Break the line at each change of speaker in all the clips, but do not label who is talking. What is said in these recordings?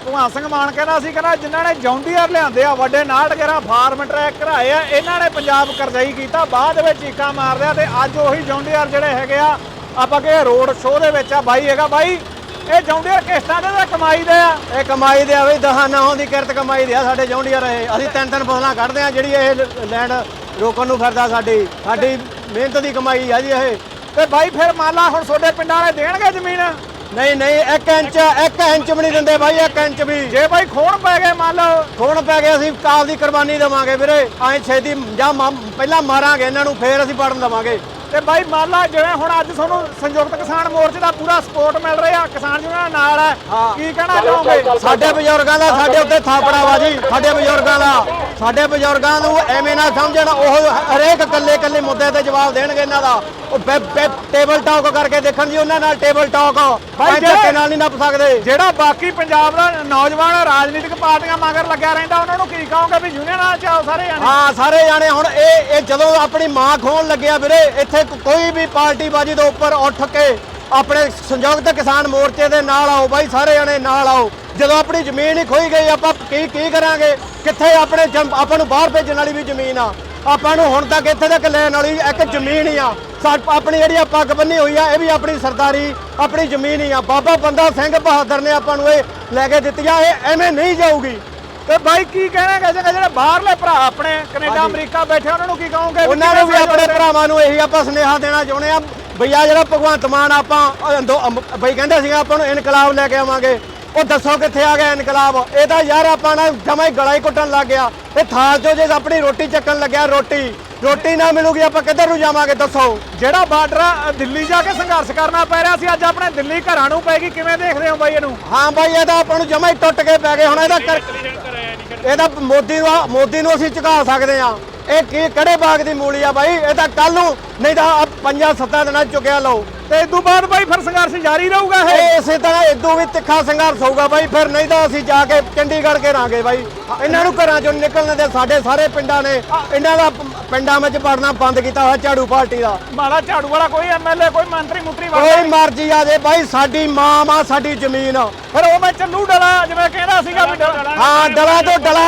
ਭਗਵਾਨ ਸਿੰਘ ਮਾਨ ਕਹਿੰਦਾ ਸੀ ਕਹਿੰਦਾ ਜਿਨ੍ਹਾਂ ਨੇ ਜੌਂਡੀਅਰ ਲਿਆਂਦੇ ਆ ਵੱਡੇ ਨਾਟ ਗੇਰਾ ਫਾਰਮ ਟਰੈਕ ਕਰਾਏ ਆ ਇਹਨਾਂ ਨੇ ਪੰਜਾਬ ਕਰਜ਼ਾਈ ਕੀਤਾ ਬਾਅਦ ਵਿੱਚ ਚੀਕਾਂ ਮਾਰਦੇ ਆ ਤੇ ਅੱਜ ਉਹੀ ਜੌਂਡੀਅਰ ਜਿਹੜੇ ਹੈਗੇ ਆ ਆਪਾਂ ਕਿ ਰੋਡ ਸ਼ੋਅ ਦੇ ਵਿੱਚ ਆ ਬਾਈ ਹੈਗਾ ਬਾਈ ਇਹ ਜੌਂਡੀਅਰ ਕਿਸ਼ਤਾਂ ਦੇ ਤਾਂ ਕਮਾਈ ਦੇ ਆ?
ਇਹ ਕਮਾਈ ਦੇ ਆ ਬਈ ਦਹਾਂ ਨੌਂ ਦੀ ਕਿਰਤ ਕਮਾਈ ਦੇ ਆ ਸਾਡੇ ਜੌਂਡੀਅਰ ਇਹ ਅਸੀਂ ਤਿੰਨ ਤਿੰਨ ਫਸਲਾਂ ਕੱਢਦੇ ਆ ਜਿਹੜੀ ਇਹ ਲੈਂਡ ਰੋਕਣ ਨੂੰ ਫਿਰਦਾ ਸਾਡੀ ਸਾਡੀ ਮਿਹਨਤ ਦੀ ਕਮਾਈ ਆ ਜੀ ਇਹ।
ਤੇ ਬਾਈ ਫਿਰ ਮੰਨ ਲਾ ਹੁਣ ਤੁਹਾਡੇ ਪਿੰਡਾਂ ਵਾਲੇ ਦੇਣਗੇ ਜ਼ਮੀਨ?
ਨਹੀਂ ਨਹੀਂ 1 ਇੰਚ 1 ਇੰਚ ਵੀ ਨਹੀਂ ਦਿੰਦੇ ਬਾਈ 1 ਇੰਚ ਵੀ।
ਜੇ ਬਾਈ ਖੋਣ ਪੈ ਗਏ ਮੰਨ ਲਓ।
ਖੂਨ ਪੈ ਗਿਆ ਅਸੀਂ ਕਾਲ ਦੀ ਕੁਰਬਾਨੀ ਦੇਵਾਂਗੇ ਵੀਰੇ। ਐਂ ਛੇਤੀ ਜਾਂ ਪਹਿਲਾਂ ਮਾਰਾਂਗੇ ਇਹਨਾਂ ਨੂੰ ਫੇਰ ਅਸੀਂ ਪੜਨ ਦੇਵਾਂਗੇ।
ਤੇ ਬਾਈ ਮੰਨ ਲਾ ਜਿਵੇਂ ਹੁਣ ਅੱਜ ਤੁਹਾਨੂੰ ਸੰਯੁਕਤ ਕਿਸਾਨ ਮੋਰਚੇ ਦਾ ਪੂਰਾ ਸਪੋਰਟ ਮਿਲ ਰਿਹਾ ਕਿਸਾਨ ਯੂਨੀਅਨ ਨਾਲ ਹੈ। ਕੀ ਕਹਿਣਾ ਚਾਹੋਗੇ?
ਸਾਡੇ ਬਜ਼ੁਰਗਾਂ ਦਾ ਸਾਡੇ ਉੱਤੇ ਥਾਪੜਾ ਵਾ ਜੀ ਸਾਡੇ ਬਜ਼ੁਰਗਾਂ ਦਾ। ਸਾਡੇ ਬਜ਼ੁਰਗਾਂ ਨੂੰ ਐਵੇਂ ਨਾ ਸਮਝਣ ਉਹ ਹਰੇਕ ਕੱਲੇ ਕੱਲੇ ਮੁੱਦੇ ਤੇ ਜਵਾਬ ਦੇਣਗੇ ਇਹਨਾਂ ਦਾ। ਉਹ ਟੇਬਲ ਟਾਕ ਕਰਕੇ ਦੇਖਣ ਜੀ ਉਹਨਾਂ ਨਾਲ ਟੇਬਲ ਟਾਕ ਧੱਕੇ ਨਾਲ ਨਹੀਂ ਨੱਪ ਸਕਦੇ।
ਜਿਹੜਾ ਬਾਕੀ ਪੰਜਾਬ ਦਾ ਨੌਜਵਾਨ ਰਾਜਨੀਤਿਕ ਪਾਰਟੀਆਂ ਮਗਰ ਲੱਗਿਆ ਰਹਿੰਦਾ ਉਹਨਾਂ ਨੂੰ ਕੀ ਕਹੋਗੇ ਵੀ ਯੂਨੀਅਨ ਨਾਲ ਚਾਓ ਸਾਰੇ ਜਾਣੇ?
ਹਾਂ ਸਾਰੇ ਜਾਣੇ ਹੁਣ ਇਹ ਇਹ ਜਦੋਂ ਆਪਣੀ ਮਾਂ ਖੋਣ ਲੱਗਿਆ ਵੀਰੇ ਇੱਥੇ ਕੋਈ ਵੀ ਪਾਰਟੀ ਬਾਜੀ ਤੋਂ ਉੱਪਰ ਉੱਠ ਕੇ ਆਪਣੇ ਸੰਯੁਕਤ ਕਿਸਾਨ ਮੋਰਚੇ ਦੇ ਨਾਲ ਆਓ ਬਾਈ ਸਾਰੇ ਜਾਣੇ ਨਾਲ ਆਓ। ਜਦੋਂ ਆਪਣੀ ਜ਼ਮੀਨ ਹੀ ਖੋਈ ਗਈ ਆਪਾਂ ਕੀ ਕੀ ਕਰਾਂਗੇ? ਕਿੱਥੇ ਆਪਣੇ ਆਪਾਂ ਨੂੰ ਬਾਹਰ ਭੇਜਣ ਵਾਲੀ ਵੀ ਜ਼ਮੀਨ ਆ। ਆਪਾਂ ਨੂੰ ਹੁਣ ਤੱਕ ਇੱਥੇ ਤੱਕ ਲੈਣ ਵਾਲੀ ਇੱਕ ਜ਼ਮੀਨ ਹੀ ਆ। ਆਪਣੀ ਜਿਹੜੀ ਆ ਪੱਗ ਬੰਨੀ ਹੋਈ ਆ ਇਹ ਵੀ ਆਪਣੀ ਸਰਦਾਰੀ ਆਪਣੀ ਜ਼ਮੀਨ ਹੀ ਆ। ਬਾਬਾ ਬੰਦਾ ਸਿੰਘ ਬਹਾਦਰ ਨੇ ਆਪਾਂ ਨੂੰ ਇਹ ਲੈ ਕੇ ਦਿੱਤੀਆਂ ਇਹ ਐਵੇਂ ਨਹੀਂ ਜਾਊਗੀ।
ਤੇ ਬਾਈ ਕੀ ਕਹਿਣਾ ਕਿ ਜਿਹੜੇ ਬਾਹਰਲੇ ਭਰਾ ਆਪਣੇ ਕੈਨੇਡਾ ਅਮਰੀਕਾ ਬੈਠੇ ਉਹਨਾਂ ਨੂੰ ਕੀ ਕਹੋਗੇ
ਉਹਨਾਂ ਨੂੰ ਵੀ ਆਪਣੇ ਭਰਾਵਾਂ ਨੂੰ ਇਹੀ ਆਪਾਂ ਸੁਨੇਹਾ ਦੇਣਾ ਚਾਹੁੰਦੇ ਆ। ਭਈਆ ਜਿਹੜਾ ਭਗਵੰਤ ਮਾਨ ਆਪਾਂ ਅੰਦੋ- ਬਈ ਕਹਿੰਦੇ ਸੀਗਾ ਆਪਾਂ ਨੂੰ ਇਨਕਲਾਬ ਲੈ ਕੇ ਆਵਾਂਗੇ। ਉਹ ਦੱਸੋ ਕਿੱਥੇ ਆ ਗਿਆ ਇਨਕਲਾਬ? ਇਹ ਤਾਂ ਯਾਰ ਆਪਾਂ ਨਾ ਜਮਾ ਹੀ ਗਲਾ ਹੀ ਘੁੱਟਣ ਲੱਗ ਗਿਆ। ਇਹ ਥਾਲ ਚੋਂ ਜੇ ਆਪਣੀ ਰੋਟੀ ਚੱਕਣ ਲੱਗਿਆ ਰੋਟੀ ਰੋਟੀ ਨਾ ਮਿਲੂਗੀ ਆਪਾਂ ਕਿੱਧਰ ਨੂੰ ਜਾਵਾਂਗੇ ਦੱਸੋ।
ਜਿਹੜਾ ਬਾਰਡਰ ਆ, ਦਿੱਲੀ ਜਾ ਕੇ ਸੰਘਰਸ਼ ਕਰਨਾ ਪੈ ਰਿਹਾ ਸੀ ਅੱਜ ਆਪਣੇ ਦਿੱਲੀ ਘਰਾਂ ਨੂੰ ਪੈਗੀ ਕਿਵੇਂ ਦੇਖਦੇ ਹੋ ਬਾਈ ਇਹਨੂੰ?
ਹਾਂ ਬਾਈ ਇਹ ਤਾਂ ਆਪਾਂ ਨੂੰ ਜਮਾ ਹੀ ਟੁੱਟ ਕੇ ਪੈ ਗਏ ਹੁਣ ਇਹਦਾ ਕਰ ਇਹ ਤਾਂ ਮੋਦੀ ਨੂੰ ਮੋਦੀ ਨੂੰ ਅਸੀਂ ਝੁਕਾ ਸਕਦੇ ਆ ਇਹ ਕੀ ਕਿਹੜੇ ਬਾਗ ਦੀ ਮੂਲੀ ਆ ਬਾਈ? ਇਹ ਤਾਂ ਕੱਲ ਨੂੰ ਨਹੀਂ ਤਾਂ ਪੰਜਾਂ ਸੱਤਾਂ ਦਿਨਾਂ ਚੁੱਕਿਆ ਲਓ।
ਤੇ ਇਸ ਤੋਂ ਬਾਅਦ ਬਾਈ ਫਿਰ ਸੰਘਰਸ਼ ਜਾਰੀ ਰਹੂਗਾ ਇਹ?
ਇਸੇ ਤਰ੍ਹਾਂ ਇਦੋਂ ਵੀ ਤਿੱਖਾ ਸੰਘਰਸ਼ ਹੋਊਗਾ ਬਾਈ ਫਿਰ ਨਹੀਂ ਤਾਂ ਅਸੀਂ ਜਾ ਕੇ ਚੰਡੀਗੜ੍ਹ ਘੇਰਾਂਗੇ ਬਾਈ। ਇਹਨਾਂ ਨੂੰ ਘਰਾਂ ਚੋਂ ਨਿਕਲਣ ਦੇ ਸਾਡੇ ਸਾਰੇ ਪਿੰਡਾਂ ਨੇ ਇਹਨਾਂ ਦਾ ਪਿੰਡਾਂ ਵਿੱਚ ਪੜਨਾ ਬੰਦ ਕੀਤਾ ਹੋਇਆ ਝਾੜੂ ਪਾਰਟੀ ਦਾ।
ਮਾੜਾ ਝਾੜੂ ਵਾਲਾ ਕੋਈ ਐਮਐਲਏ ਕੋਈ ਮੰਤਰੀ ਮੁੰਤਰੀ ਵਾਲਾ
ਕੋਈ ਮਰਜ਼ੀ ਆ ਜੇ ਬਾਈ ਸਾਡੀ ਮਾਂ ਆ ਸਾਡੀ ਜ਼ਮੀਨ।
ਫਿਰ ਉਹ ਮੈਂ ਚੱਲੂ ਡਲਾ ਜਿਵੇਂ ਕਹਿੰਦਾ ਸੀਗਾ ਹਾਂ ਡਲਾ
ਤੋਂ ਡਲਾ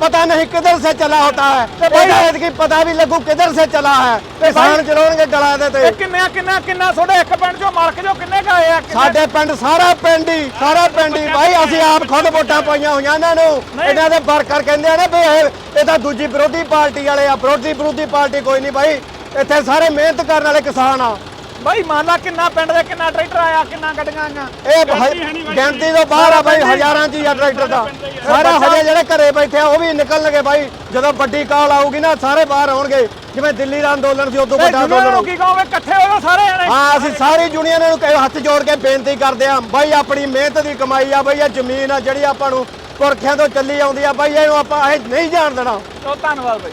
पता नहीं किधर से चला होता है
तो भाई-
शायद की पता भी लगू किधर से चला है किसान चलाओगे डला देते
ਇਹ ਕਿੰਨਾ ਕਿੰਨਾ ਕਿੰਨਾ ਤੁਹਾਡੇ ਇੱਕ ਪਿੰਡ ਚੋਂ ਮਲਕ ਜੋ ਕਿੰਨੇ ਗਏ ਆ ਕਿੰਨੇ-
ਸਾਡੇ ਪਿੰਡ ਸਾਰਾ ਪਿੰਡ ਹੀ ਸਾਰਾ ਪਿੰਡ ਹੀ ਭਾਈ ਅਸੀਂ ਆਪ ਖੁਦ ਵੋਟਾਂ ਪਾਈਆਂ ਹੋਈਆਂ ਇਹਨਾਂ ਨੂੰ ਇਹਨਾਂ ਦੇ ਵਰਕਰ ਕਹਿੰਦੇ ਆ ਨਾ ਵੀ ਇਹ ਇਹ ਤਾਂ ਦੂਜੀ ਵਿਰੋਧੀ ਪਾਰਟੀ ਵਾਲੇ ਆ ਵਿਰੋਧੀ ਵਿਰੋਧੀ ਪਾਰਟੀ ਕੋਈ ਨਹੀਂ ਭਾਈ ਇੱਥੇ ਸਾਰੇ ਮਿਹਨਤ ਕਰਨ ਵਾਲੇ ਕਿਸਾਨ ਆ
ਬਾਈ ਮੰਨ ਕਿੰਨਾ ਪਿੰਡ ਦੇ ਕਿੰਨਾ ਟਰੈਕਟਰ ਆਇਆ ਕਿੰਨਾ ਗੱਡੀਆਂ ਆਈਆਂ।
ਇਹ ਭ- ਗਿਣਤੀ ਤੋਂ ਬਾਹਰ ਆ ਬਾਈ ਹਜ਼ਾਰਾਂ ਚ ਹੀ ਆ ਟਰੈਕਟਰ ਦਾ। ਸਾਰਾ ਹਜੇ ਜਿਹੜੇ ਘਰੇ ਬੈਠੇ ਆ ਉਹ ਵੀ ਨਿਕਲਣਗੇ ਬਾਈ। ਜਦੋਂ ਵੱਡੀ ਕਾਲ ਆਊਗੀ ਨਾ ਸਾਰੇ ਬਾਹਰ ਆਉਣਗੇ। ਜਿਵੇਂ ਦਿੱਲੀ ਦਾ ਅੰਦੋਲਨ ਸੀ ਉਦੋਂ ਵੱਡਾ ਅੰਦੋਲਨ
ਨੂੰ ਕੀ ਕਹੋਗੇ ਇਕੱਠੇ ਹੋ ਜਾਓ ਸਾਰੇ ਜਣੇ?
ਹਾਂ ਅਸੀਂ ਸਾਰੀ ਯੂਨੀਅਨ ਨੂੰ ਕਹੇ ਹੱਥ ਜੋੜ ਕੇ ਬੇਨਤੀ ਕਰਦੇ ਆ। ਬਾਈ ਆਪਣੀ ਮਿਹਨਤ ਦੀ ਕਮਾਈ ਆ ਬਾਈ ਇਹ ਜ਼ਮੀਨ ਆ ਜਿਹੜੀ ਆਪਾਂ ਨੂੰ ਪੁਰਖਿਆਂ ਤੋਂ ਚੱਲੀ ਆਉਂਦੀ ਆ। ਬਾਈ ਇਹਨੂੰ ਆਪਾਂ ਇਹ ਨਹੀਂ ਜਾਣ ਦੇਣਾ।
ਚਲੋ ਧੰਨਵਾਦ ਬਾਈ।